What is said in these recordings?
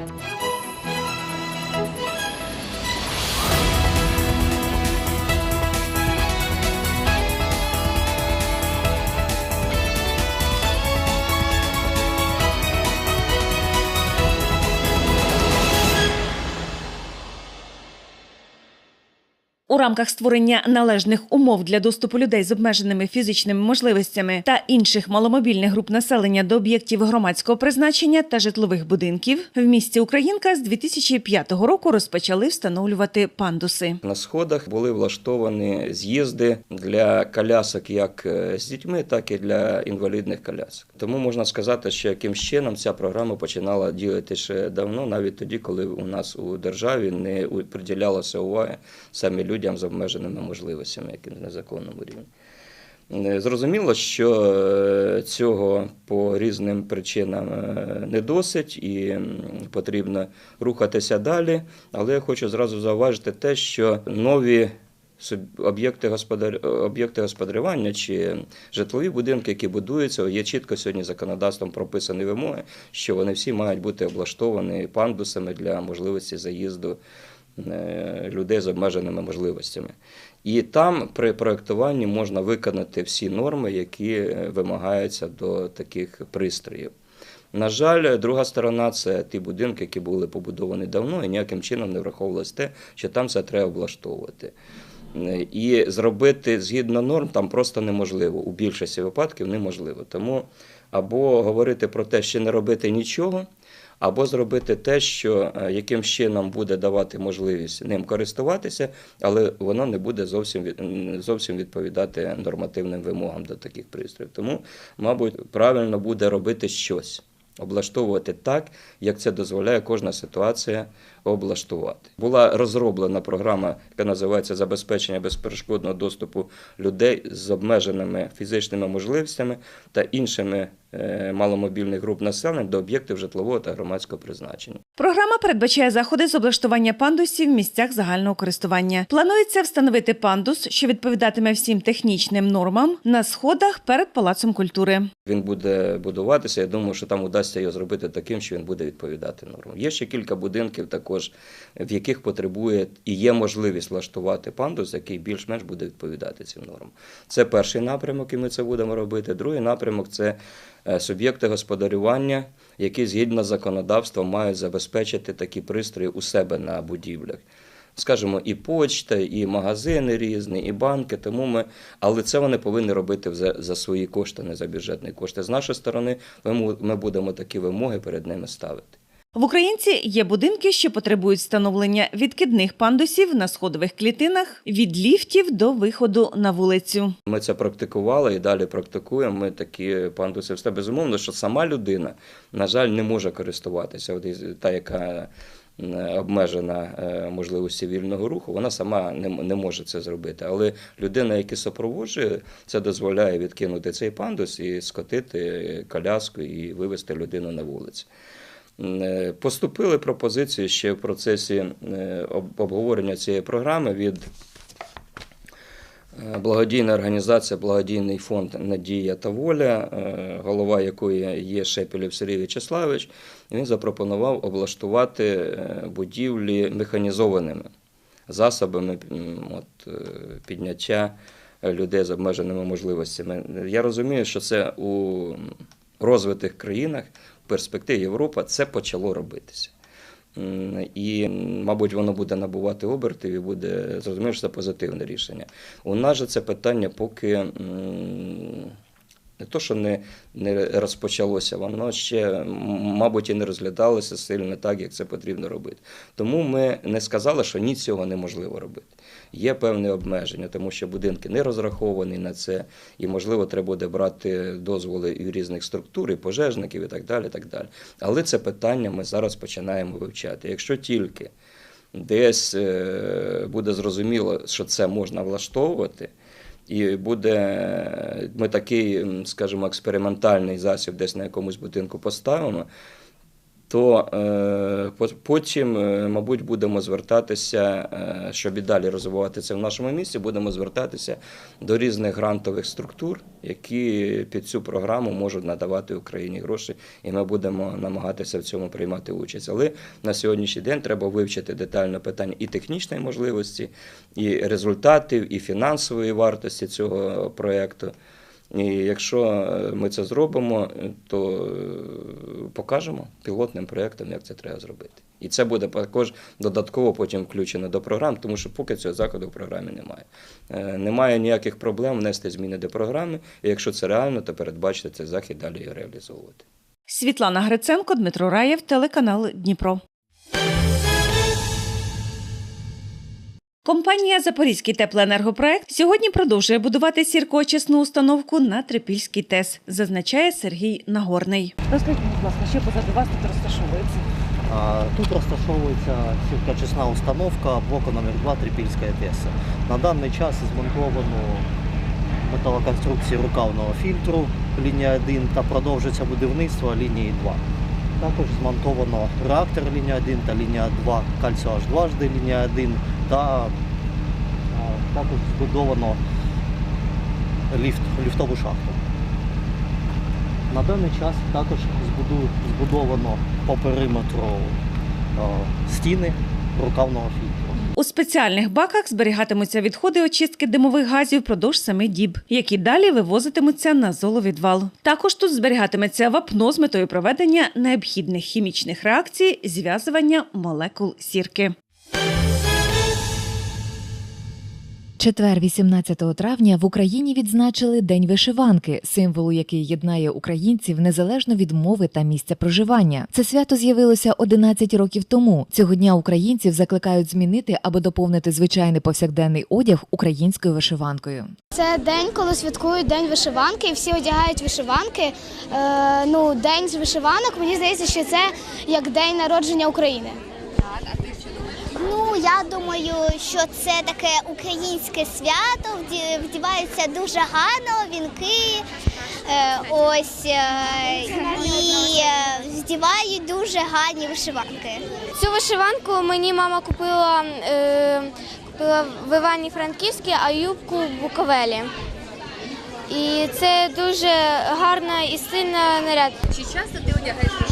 Thank you. У рамках створення належних умов для доступу людей з обмеженими фізичними можливостями та інших маломобільних груп населення до об'єктів громадського призначення та житлових будинків в місті Українка з 2005 року розпочали встановлювати пандуси. На сходах були влаштовані з'їзди для колясок як е, з дітьми, так і для інвалідних колясок. Тому можна сказати, що яким чином ця програма починала діяти ще давно, навіть тоді, коли у нас у державі не приділялося уваги саме людям з обмеженими можливостями, які на законному рівні. Е, Зрозуміло, що е, цього по різним причинам е, не досить і потрібно рухатися далі. Але я хочу зразу зауважити те, що нові об'єкти господар... об'єкти господарювання чи житлові будинки, які будуються, є чітко сьогодні законодавством прописані вимоги, що вони всі мають бути облаштовані пандусами для можливості заїзду людей з обмеженими можливостями. І там при проєктуванні можна виконати всі норми, які е, вимагаються до таких пристроїв. На жаль, друга сторона це ті будинки, які були побудовані давно, і ніяким чином не враховувалось те, що там це треба облаштовувати. Е, І зробити згідно норм там просто неможливо. У більшості випадків неможливо. Тому або говорити про те, що не робити нічого, або зробити те, що е, яким чином буде давати можливість ним користуватися, але воно не буде зовсім зовсім відповідати нормативним вимогам до таких пристроїв. Тому, мабуть, правильно буде робити щось. Облаштовувати так, як це дозволяє кожна ситуація облаштувати. Була розроблена програма, яка називається Забезпечення безперешкодного доступу людей з обмеженими фізичними можливостями та іншими е, маломобільних груп населення до об'єктів житлового та громадського призначення. Програма передбачає заходи з облаштування пандусів в місцях загального користування. Планується встановити пандус, що відповідатиме всім технічним нормам на сходах перед палацом культури. Він буде будуватися. Я думаю, що там удасться його зробити таким, що він буде відповідати нормам. Є ще кілька будинків, також в яких потребує і є можливість влаштувати пандус, який більш-менш буде відповідати цим нормам. Це перший напрямок, і ми це будемо робити. Другий напрямок це е, суб'єкти господарювання, які згідно законодавства мають забезпечити такі пристрої у себе на будівлях. Скажімо, і почта, і магазини різні, і банки. Тому ми, але це вони повинні робити за, за свої кошти, не за бюджетні кошти. З нашої сторони, ми, ми будемо такі вимоги перед ними ставити. В Українці є будинки, що потребують встановлення відкидних пандусів на сходових клітинах від ліфтів до виходу на вулицю. Ми це практикували і далі практикуємо. Ми такі пандуси все безумовно, що сама людина, на жаль, не може користуватися. От та, яка м, обмежена е, можливості вільного руху, вона сама не, не може це зробити. Але людина, яка супроводжує, це дозволяє відкинути цей пандус і скотити коляску і вивести людину на вулицю. Е, Поступили пропозиції ще в процесі е, обговорення цієї програми від Е, Благодійна організація, благодійний фонд Надія та воля, голова якої є Шепелєв Сергій В'ячеславович, він запропонував облаштувати будівлі механізованими засобами от, підняття людей з обмеженими можливостями. Я розумію, що це у розвитих країнах перспективі Європи це почало робитися. І, мабуть, воно буде набувати обертів і буде зрозуміло, що це позитивне рішення. У нас же це питання поки не то, що не, не розпочалося, воно ще, мабуть, і не розглядалося сильно так, як це потрібно робити. Тому ми не сказали, що ні цього неможливо робити. Є певне обмеження, тому що будинки не розраховані на це, і, можливо, треба буде брати дозволи і різних структур, і пожежників, і так далі. так далі. Але це питання ми зараз починаємо вивчати. Якщо тільки десь е, буде зрозуміло, що це можна влаштовувати, і буде ми такий, скажімо, експериментальний засіб десь на якомусь будинку поставимо. То е, по- потім, е, мабуть, будемо звертатися, е, щоб і далі розвивати це в нашому місті, будемо звертатися до різних грантових структур, які під цю програму можуть надавати Україні гроші, і ми будемо намагатися в цьому приймати участь. Але на сьогоднішній день треба вивчити детально питання і технічної можливості, і результатів, і фінансової вартості цього проєкту. І якщо е, ми це зробимо, е, то е, покажемо пілотним проєктом, як це треба зробити. І це буде також додатково потім включено до програм, тому що поки цього заходу в програмі немає. Немає ніяких проблем внести зміни до програми, і якщо це реально, то передбачити цей захід далі реалізовувати. Світлана Гриценко, Дмитро Раєв, телеканал Дніпро. Компанія Запорізький теплоенергопроект сьогодні продовжує будувати сіркоочисну установку на Трипільський ТЕС, зазначає Сергій Нагорний. Розкажіть, будь ласка, що позаду вас тут розташовується? Тут розташовується сіркочисна установка блоку номер 2 Трипільська ТЕС. На даний час змонтовано металоконструкції рукавного фільтру лінія 1 та продовжується будівництво лінії 2. Також змонтовано реактор лінія 1 та лінія 2, кальціо H2 лінія 1 та також збудовано ліфт, ліфтову шахту. На даний час також збудовано по периметру стіни рукавного фільтру. У спеціальних баках зберігатимуться відходи очистки димових газів впродовж семи діб, які далі вивозитимуться на золовідвал. Також тут зберігатиметься вапно з метою проведення необхідних хімічних реакцій, зв'язування молекул сірки. Четвер, 18 травня, в Україні відзначили День вишиванки, символу, який єднає українців незалежно від мови та місця проживання. Це свято з'явилося 11 років тому. Цього дня українців закликають змінити або доповнити звичайний повсякденний одяг українською вишиванкою. Це день, коли святкують день вишиванки, і всі одягають вишиванки. Е, ну, день з вишиванок. Мені здається, що це як день народження України. Ну, я думаю, що це таке українське свято, вдіваються дуже гарно, вінки. е, Ось е, і е, вдівають дуже гарні вишиванки. Цю вишиванку мені мама купила, купила в Івані Франківській, а юбку в Буковелі. І це дуже гарна і сильна наряд. Чи часто ти одягаєш вишиванку?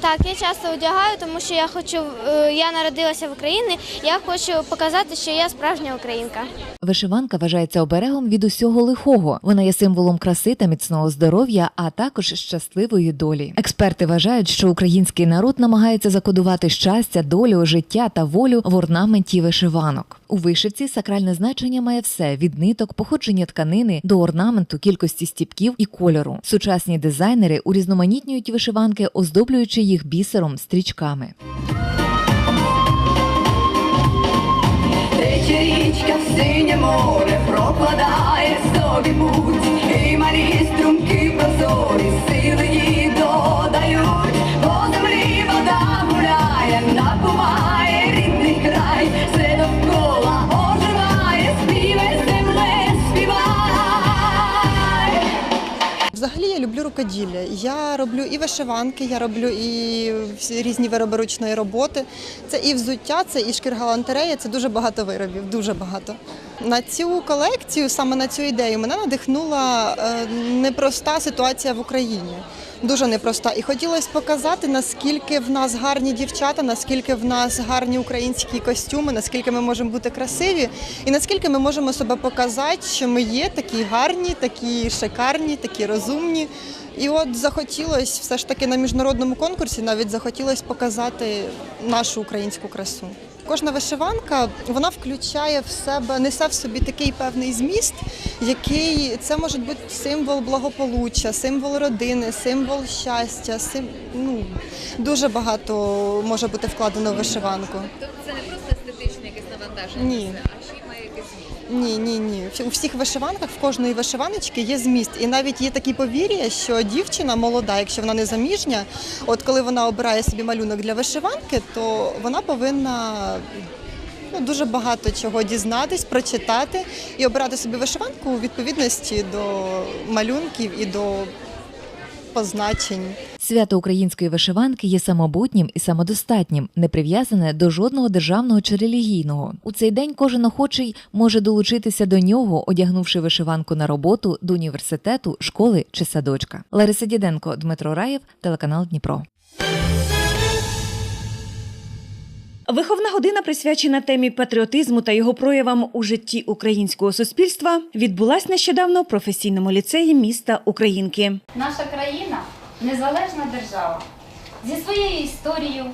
Так, я часто одягаю, тому що я хочу. е, Я народилася в Україні. Я хочу показати, що я справжня українка. Вишиванка вважається оберегом від усього лихого. Вона є символом краси та міцного здоров'я, а також щасливої долі. Експерти вважають, що український народ намагається закодувати щастя, долю, життя та волю в орнаменті вишиванок. У вишивці сакральне значення має все від ниток, походження тканини до орнаменту, кількості стіпків і кольору. Сучасні дизайнери урізноманітнюють вишиванки, оздоблюючи їх бісером, стрічками. Річка синє море, прокладає собі путь, і малі струмки прозорі сили рукоділля. Я роблю і вишиванки, я роблю і різні вироби ручної роботи. Це і взуття, це і шкіргалантерея, це дуже багато виробів, дуже багато. На цю колекцію, саме на цю ідею, мене надихнула е, непроста ситуація в Україні. Дуже непроста. І хотілося показати, наскільки в нас гарні дівчата, наскільки в нас гарні українські костюми, наскільки ми можемо бути красиві, і наскільки ми можемо себе показати, що ми є такі гарні, такі шикарні, такі розумні. І от захотілося все ж таки на міжнародному конкурсі навіть захотілося показати нашу українську красу. Кожна вишиванка вона включає в себе, несе в собі такий певний зміст, який це може бути символ благополуччя, символ родини, символ щастя. Сим, ну, дуже багато може бути вкладено в вишиванку. Тобто це не просто естетичне якесь навантаження, Ні. це, а ще й має якийсь зміст. Ні, ні, ні. У всіх вишиванках, в кожної вишиваночки є зміст. І навіть є такі повір'я, що дівчина молода, якщо вона не заміжня, от коли вона обирає собі малюнок для вишиванки, то вона повинна ну, дуже багато чого дізнатись, прочитати і обирати собі вишиванку у відповідності до малюнків і до позначень. Свято української вишиванки є самобутнім і самодостатнім, не прив'язане до жодного державного чи релігійного. У цей день кожен охочий може долучитися до нього, одягнувши вишиванку на роботу до університету, школи чи садочка. Лариса Діденко, Дмитро Раєв, телеканал Дніпро. Виховна година, присвячена темі патріотизму та його проявам у житті українського суспільства, відбулась нещодавно в професійному ліцеї міста Українки. Наша країна незалежна держава зі своєю історією,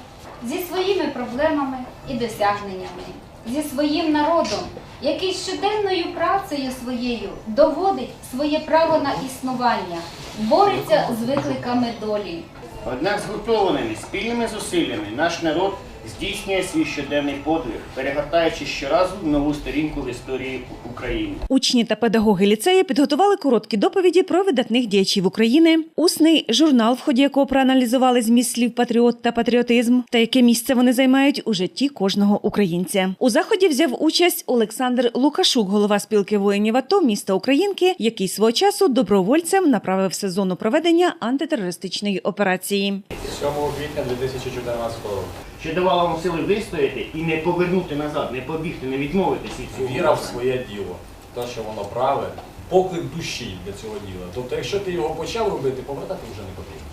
зі своїми проблемами і досягненнями, зі своїм народом, який щоденною працею своєю доводить своє право на існування, бореться з викликами долі. Однак згуртованими спільними зусиллями наш народ здійснює свій щоденний подвиг, перегортаючи щоразу нову сторінку в історії України. Учні та педагоги ліцею підготували короткі доповіді про видатних діячів України, усний журнал, в ході якого проаналізували зміст слів патріот та патріотизм, та яке місце вони займають у житті кожного українця. У заході взяв участь Олександр Лукашук, голова спілки воїнів АТО міста Українки, який свого часу добровольцем направив сезону проведення антитерористичної операції. 7 квітня 2014 року. Що давало вам сили вистояти і не повернути назад, не побігти, не відмовитися від цього. Віра в своє діло, те, що воно праве, поклик душі для цього діла. Тобто, якщо ти його почав робити, повертати вже не потрібно.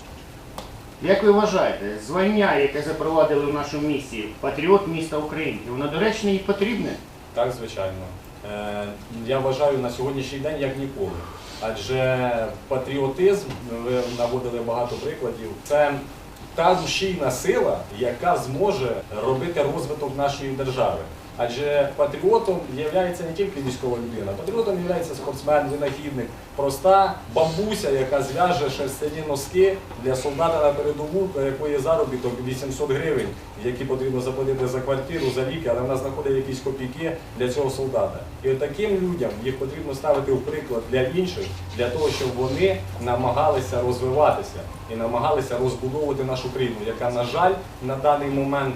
Як ви вважаєте, звання, яке запровадили в нашому місті, патріот міста Українки, воно доречне і потрібне? Так, звичайно. Е, Я вважаю на сьогоднішній день як ніколи. Адже патріотизм, ви наводили багато прикладів, це та рушійна сила, яка зможе робити розвиток нашої держави. Адже патріотом є не тільки військова людина, патріотом є спортсмен, винахідник, проста бабуся, яка зв'яже шерстяні носки для солдата на передову, для якої заробіток 800 гривень, які потрібно заплатити за квартиру, за ліки, але вона знаходить якісь копійки для цього солдата. І от таким людям їх потрібно ставити в приклад для інших, для того, щоб вони намагалися розвиватися і намагалися розбудовувати нашу країну, яка, на жаль, на даний момент,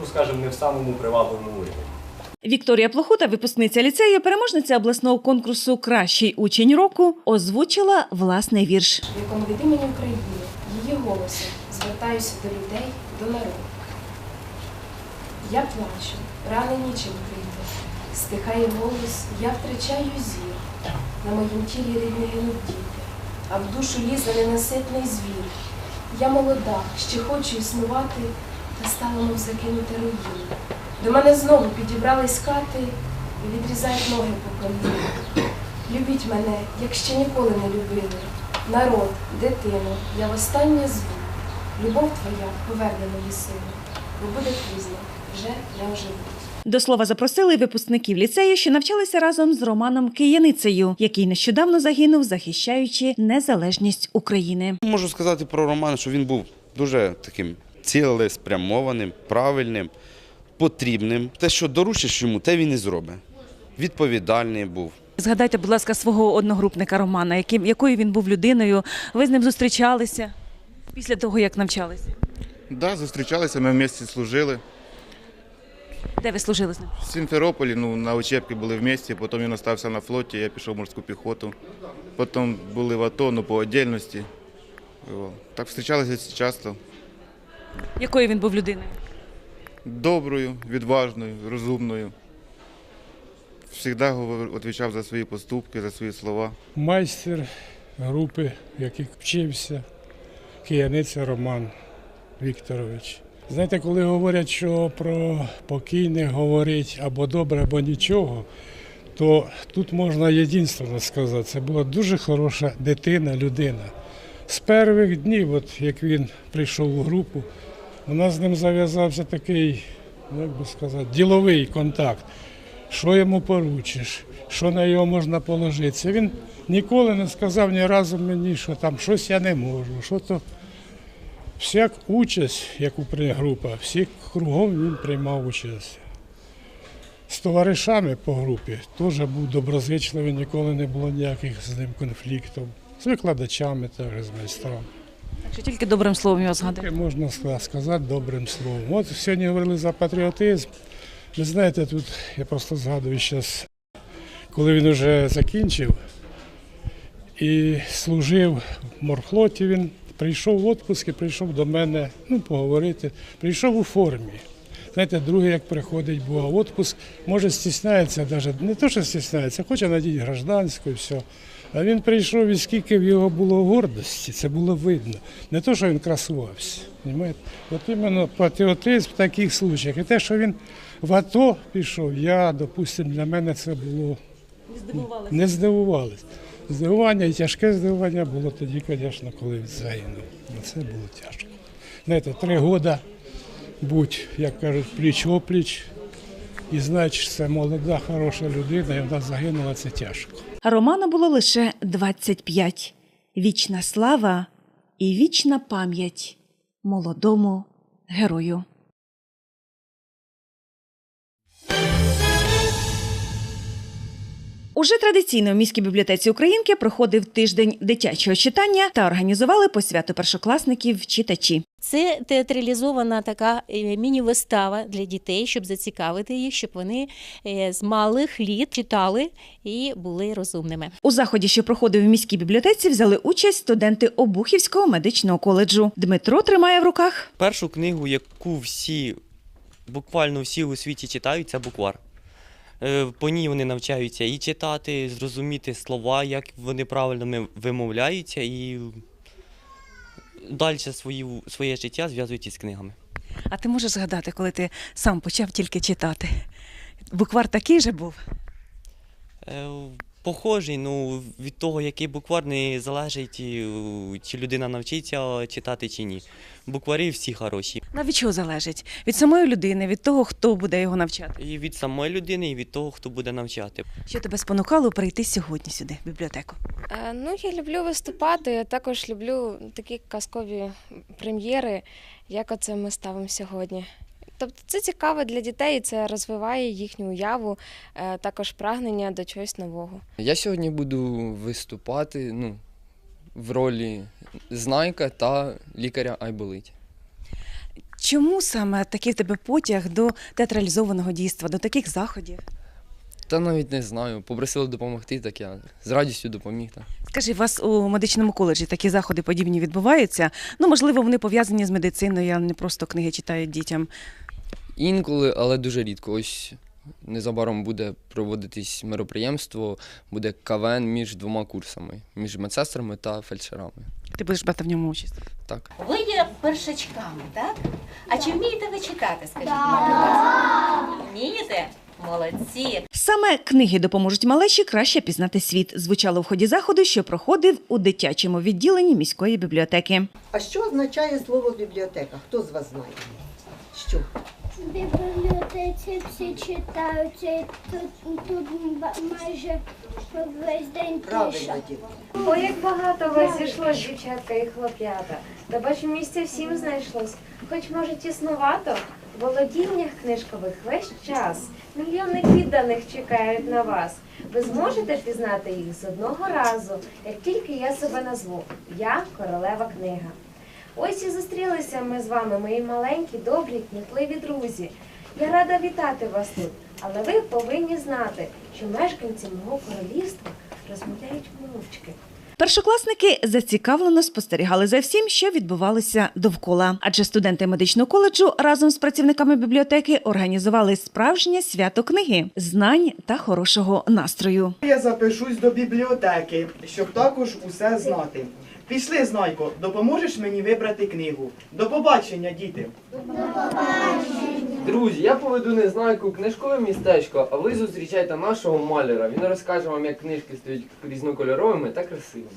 ну скажімо, не в самому привабливому вигляді. Вікторія Плохута, випускниця ліцею, переможниця обласного конкурсу Кращий учень року, озвучила власний вірш. в якому від імені України, її голосом звертаюся до людей, до народу. Я плачу, рани нічим крити, стихає голос, я втрачаю зір. На моїм тілі рідні гинуть діти, а в душу лізе ненаситний звір. Я молода, ще хочу існувати, та стала мов закинута руїна. До мене знову підібрались кати і відрізають ноги по коліна. Любіть мене, як ще ніколи не любили. Народ, дитину, я востаннє зву. Любов твоя поверне мої сили, бо буде пізно, вже не оживуть. До слова запросили випускників ліцею, що навчалися разом з Романом Кияницею, який нещодавно загинув, захищаючи незалежність України. Можу сказати про Романа, що він був дуже таким цілеспрямованим, правильним, потрібним. Те, що доручиш йому, те він і зробить. Відповідальний був. Згадайте, будь ласка, свого одногрупника Романа, яким якою він був людиною. Ви з ним зустрічалися після того, як навчалися. Да, зустрічалися, ми в місті служили. Де ви служили з ним? В Сімферополі ну, на учебці були в місті, потім він остався на флоті, я пішов в морську піхоту. Потім були в АТО, ну по віддільності. Так зустрічалися часто. Якою він був людиною? Доброю, відважною, розумною. Завжди відповідав за свої поступки, за свої слова. майстер групи, в якій вчився, кияниця Роман Вікторович. Знаєте, коли говорять, що про покійних говорить або добре, або нічого, то тут можна єдинственно сказати, це була дуже хороша дитина, людина. З перших днів, от як він прийшов у групу, у нас з ним зав'язався такий, ну, як би сказати, діловий контакт. Що йому поручиш, що на його можна положитися. Він ніколи не сказав ні разу мені, що там щось я не можу, що то. Всяк участь, яку група, всі кругом він приймав участь. З товаришами по групі теж був доброзичливий, ніколи не було ніяких з ним конфліктів. З викладачами, теж з майстрами. Чи тільки добрим словом його згадати? Можна сказати добрим словом. От сьогодні говорили за патріотизм. Ви знаєте, тут я просто згадую зараз, коли він вже закінчив і служив в морфлоті, він прийшов в відпуск і прийшов до мене ну, поговорити. Прийшов у формі. Знаєте, другий, як приходить, бо в відпуск, може стісняється, навіть не то, що стісняється, хоче надіти гражданську і все. А він прийшов і скільки в його було гордості, це було видно. Не то, що він красувався. Розумієте? От іменно патріотизм в таких случаях. І те, що він в АТО пішов, я, допустимо, для мене це було не здивувалися. Здивування і тяжке здивування було тоді, звісно, коли він загинув. Ну, Це було тяжко. Знаєте, три роки будь, як кажуть, пліч-опліч, і знати, що це молода, хороша людина, і вона загинула, це тяжко. Роману було лише 25. Вічна слава і вічна пам'ять молодому герою. Уже традиційно в міській бібліотеці Українки проходив тиждень дитячого читання та організували по святу першокласників читачі. Це театралізована така е, міні-вистава для дітей, щоб зацікавити їх, щоб вони е, з малих літ читали і були розумними. У заході, що проходив в міській бібліотеці, взяли участь студенти Обухівського медичного коледжу. Дмитро тримає в руках Першу книгу, яку всі, буквально всі у світі читають, це буквар. Е, По ній вони навчаються і читати, зрозуміти слова, як вони правильно вимовляються, і далі свої, своє життя зв'язують із книгами. А ти можеш згадати, коли ти сам почав тільки читати? Буквар такий же був. Е, Похожий, ну від того, який буквар, не залежить, чи людина навчиться читати чи ні. Букварі всі хороші. Навіть чого залежить? Від самої людини, від того, хто буде його навчати. І від самої людини, і від того, хто буде навчати. Що тебе спонукало прийти сьогодні сюди, в бібліотеку? Е, Ну, я люблю виступати, я також люблю такі казкові прем'єри, як оце ми ставимо сьогодні. Тобто це цікаво для дітей, і це розвиває їхню уяву, е, також прагнення до чогось нового. Я сьогодні буду виступати ну, в ролі знайка та лікаря Айболиті. Чому саме такий в тебе потяг до театралізованого дійства, до таких заходів? Та навіть не знаю, попросили допомогти, так я з радістю допоміг. Так. Скажи, у вас у медичному коледжі такі заходи подібні відбуваються? Ну, можливо, вони пов'язані з медициною, а не просто книги читають дітям. Інколи, але дуже рідко. Ось незабаром буде проводитись мероприємство, буде КВН між двома курсами, між медсестрами та фельдшерами. Ти будеш брати в ньому участь. Так. Ви є першачками, так? А чи вмієте ви читати, скажіть, мені. Вмієте? Молодці. Саме книги допоможуть малечі краще пізнати світ. Звучало в ході заходу, що проходив у дитячому відділенні міської бібліотеки. А що означає слово бібліотека? Хто з вас знає? Що? В бібліотеці всі читаються, і тут, тут майже весь день тиша. Правильно, діти. Ой, як багато вас зійшлось, дівчатка і хлоп'ята. Та бачу, місця всім знайшлось. Хоч, може, тіснувато, в володіннях книжкових весь час. Мільйони підданих чекають на вас. Ви зможете пізнати їх з одного разу, як тільки я себе назву. Я королева книга. Ось і зустрілися ми з вами, мої маленькі, добрі, кмітливі друзі. Я рада вітати вас тут, але ви повинні знати, що мешканці мого королівства розмовляють мовчки. Першокласники зацікавлено спостерігали за всім, що відбувалося довкола. Адже студенти медичного коледжу разом з працівниками бібліотеки організували справжнє свято книги, знань та хорошого настрою. Я запишусь до бібліотеки, щоб також усе знати. Пішли, Знайко, допоможеш мені вибрати книгу. До побачення, діти. Друзі, я поведу незнайку книжкове містечко, а ви зустрічайте нашого маляра. Він розкаже вам, як книжки стають різнокольоровими та красивими.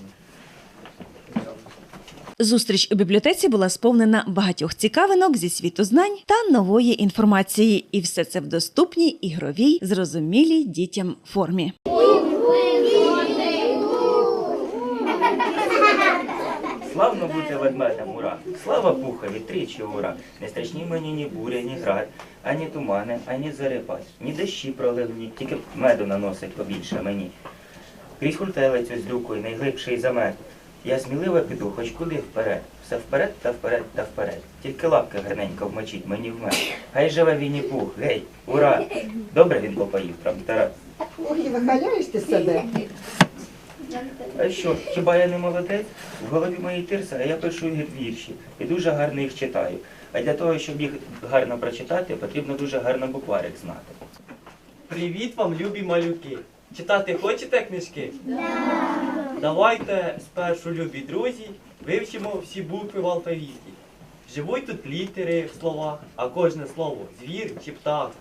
Зустріч у бібліотеці була сповнена багатьох цікавинок зі світу знань та нової інформації, і все це в доступній ігровій, зрозумілій дітям формі. Славно бути ведмедем, ура! Слава пухові, тричі ура! Не страшні мені ні буря, ні град, ані тумани, ані зарепать, ні дощі проливні, тільки меду наносить побільше мені. Крізь хультелицю з люкою, найглибший замет. Я сміливо піду, хоч куди вперед. Все вперед та вперед та вперед. Тільки лапки гарненько вмочіть мені в мед. Хай живе Вінні Пух, гей, ура! Добре він попоїв, правда? Ой, вихаляєш ти себе. А що, хіба я не молодець? В голові моїй тирса, а я пишу вірші і дуже гарно їх читаю. А для того, щоб їх гарно прочитати, потрібно дуже гарно букварик знати. Привіт вам, любі малюки! Читати хочете книжки? Давайте спершу, любі друзі, вивчимо всі букви в алфавіті. Живуть тут літери в словах, а кожне слово звір чи птах,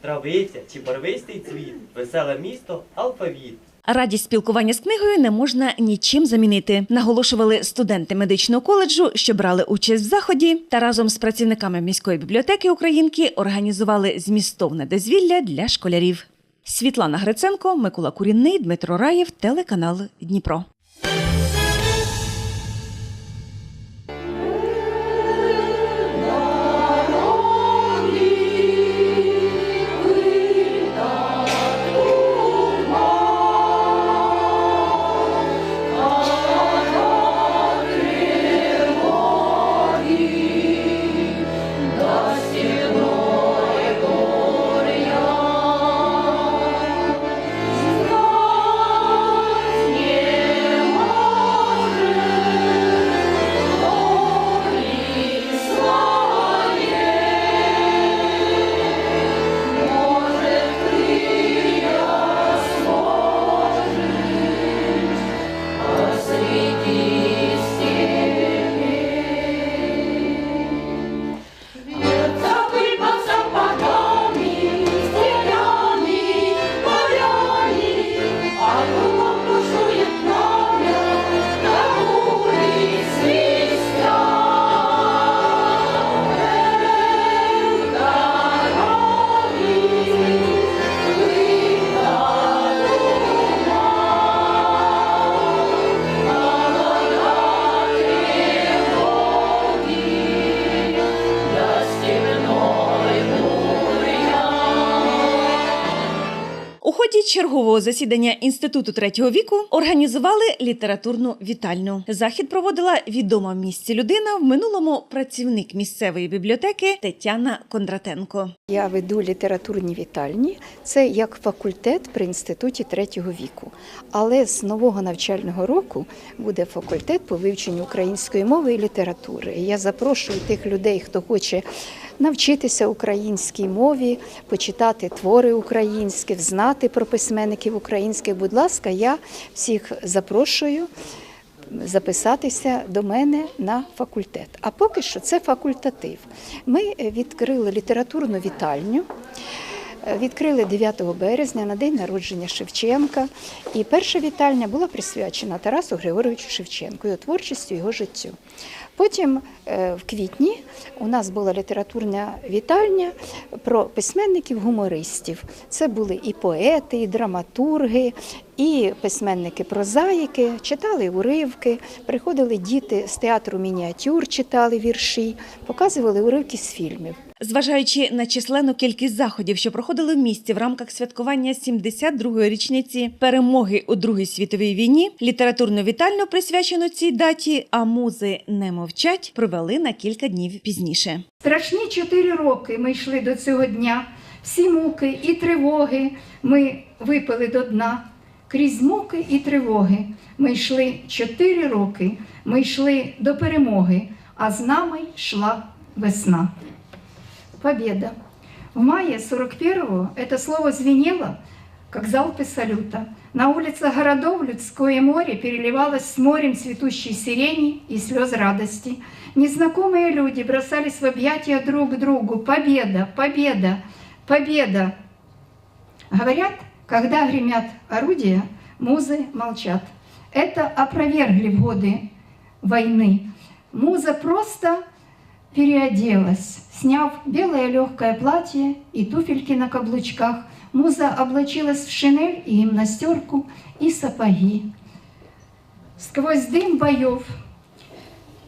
травиця чи барвистий цвіт, веселе місто алфавіт. Радість спілкування з книгою не можна нічим замінити, наголошували студенти медичного коледжу, що брали участь в заході, та разом з працівниками міської бібліотеки Українки організували змістовне дозвілля для школярів. Світлана Гриценко, Микола Курінний, Дмитро Раєв, телеканал Дніпро. Чергового засідання інституту третього віку організували літературну вітальню. Захід проводила відома в місті людина в минулому працівник місцевої бібліотеки Тетяна Кондратенко. Я веду літературні вітальні. Це як факультет при інституті третього віку. Але з нового навчального року буде факультет по вивченню української мови і літератури. Я запрошую тих людей, хто хоче навчитися українській мові, почитати твори українські, знати про письменників українських. Будь ласка, я всіх запрошую записатися до мене на факультет. А поки що це факультатив. Ми відкрили літературну вітальню. Відкрили 9 березня на день народження Шевченка. І перша вітальня була присвячена Тарасу Григоровичу Шевченку, його творчістю, його життю. Потім е, в квітні у нас була літературна вітальня про письменників-гумористів. Це були і поети, і драматурги, і письменники-прозаїки, читали уривки, приходили діти з театру мініатюр, читали вірші, показували уривки з фільмів. Зважаючи на численну кількість заходів, що проходили в місті в рамках святкування 72-ї річниці перемоги у Другій світовій війні, літературну вітальну присвячену цій даті, а музи не мовчать, провели на кілька днів пізніше. Страшні чотири роки ми йшли до цього дня. Всі муки і тривоги ми випили до дна. Крізь муки і тривоги ми йшли чотири роки. Ми йшли до перемоги, а з нами йшла весна. Победа. В мае 41-го это слово звенело, как залпы салюта. На улицах городов людское море переливалось с морем цветущей сирени и слез радости. Незнакомые люди бросались в объятия друг к другу. Победа, победа, победа. Говорят, когда гремят орудия, музы молчат. Это опровергли в годы войны. Муза просто переоделась, сняв белое легкое платье и туфельки на каблучках. Муза облачилась в шинель и гимнастерку и сапоги. Сквозь дым боев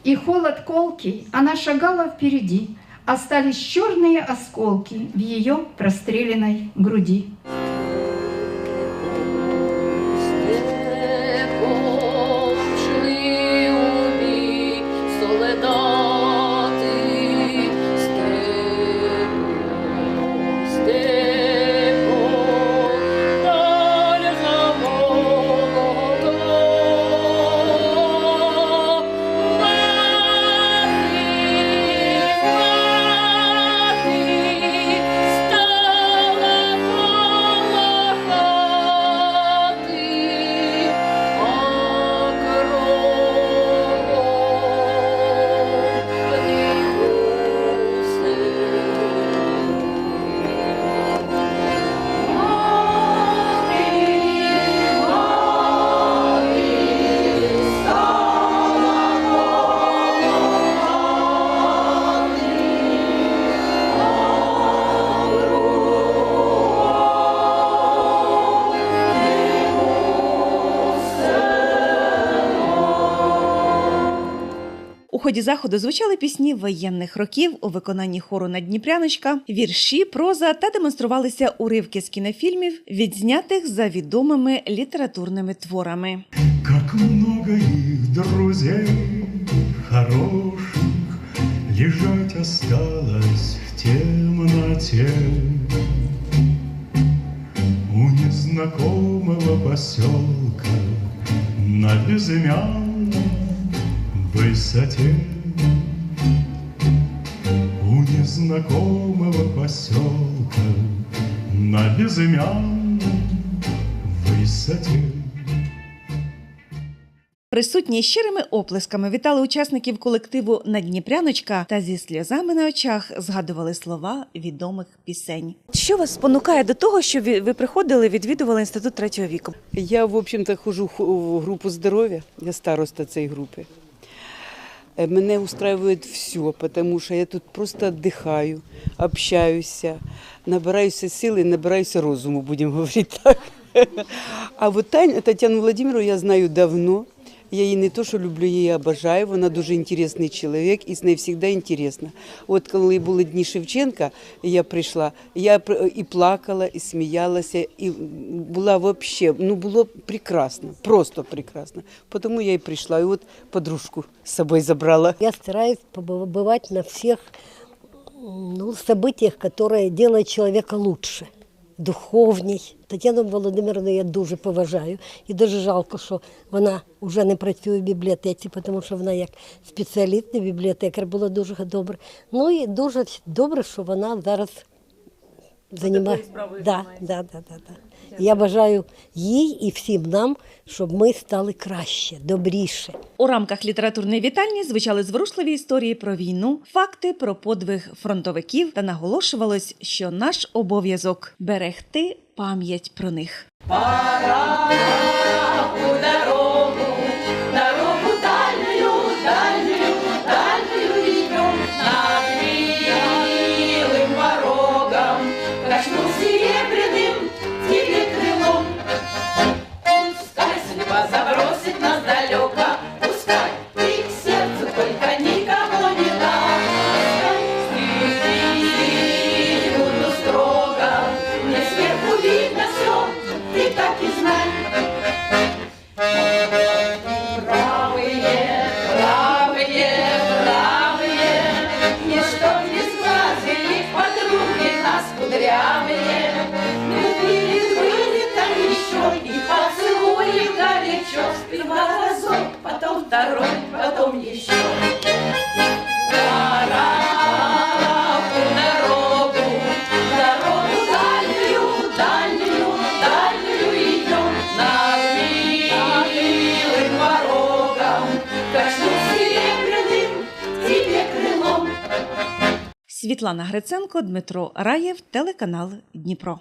и холод колкий она шагала впереди. Остались черные осколки в ее простреленной груди. Ході заходу звучали пісні воєнних років у виконанні хору Надніпряночка, вірші, проза та демонструвалися уривки з кінофільмів, відзнятих за відомими літературними творами. Как много их друзей хороших Лежать осталось в темноте У незнакомого поселка На безымянной высоте У незнакомого поселка На безымянной высоте Присутні щирими оплесками вітали учасників колективу Надніпряночка та зі сльозами на очах згадували слова відомих пісень. Що вас спонукає до того, що ви ви приходили, відвідували інститут третього віку? Я, в общем-то, хожу в групу здоров'я, я староста цієї групи. Е, Мене устраивает все, потому що я тут просто отдыхаю, общаюся, набираюся сили, набираюся розуму, будем говорить так. А вот Тань, Тетяну Владимировну я знаю давно. Я її не то, що люблю, я її обожаю. Вона дуже інтересний чоловік і з нею завжди інтересно. От коли були дні Шевченка, я прийшла, я пр- і плакала, і сміялася, і була вообще, ну було прекрасно, просто прекрасно. Тому я і прийшла, і от подружку з собою забрала. Я стараюсь побывать на всех ну, событиях, которые делают человека лучше, духовній. Тетяну Володимировну я дуже поважаю. І дуже жалко, що вона вже не працює в бібліотеці, тому що вона як спеціалістне бібліотекар була дуже добре. Ну і дуже добре, що вона зараз займає. Да, да, да, да, да. Я бажаю їй і всім нам, щоб ми стали краще, добріше. У рамках літературної вітальні звучали зворушливі історії про війну, факти про подвиг фронтовиків та наголошувалось, що наш обов'язок берегти пам'ять про них. дорогу, Світлана Гриценко, Дмитро Раєв, телеканал Дніпро.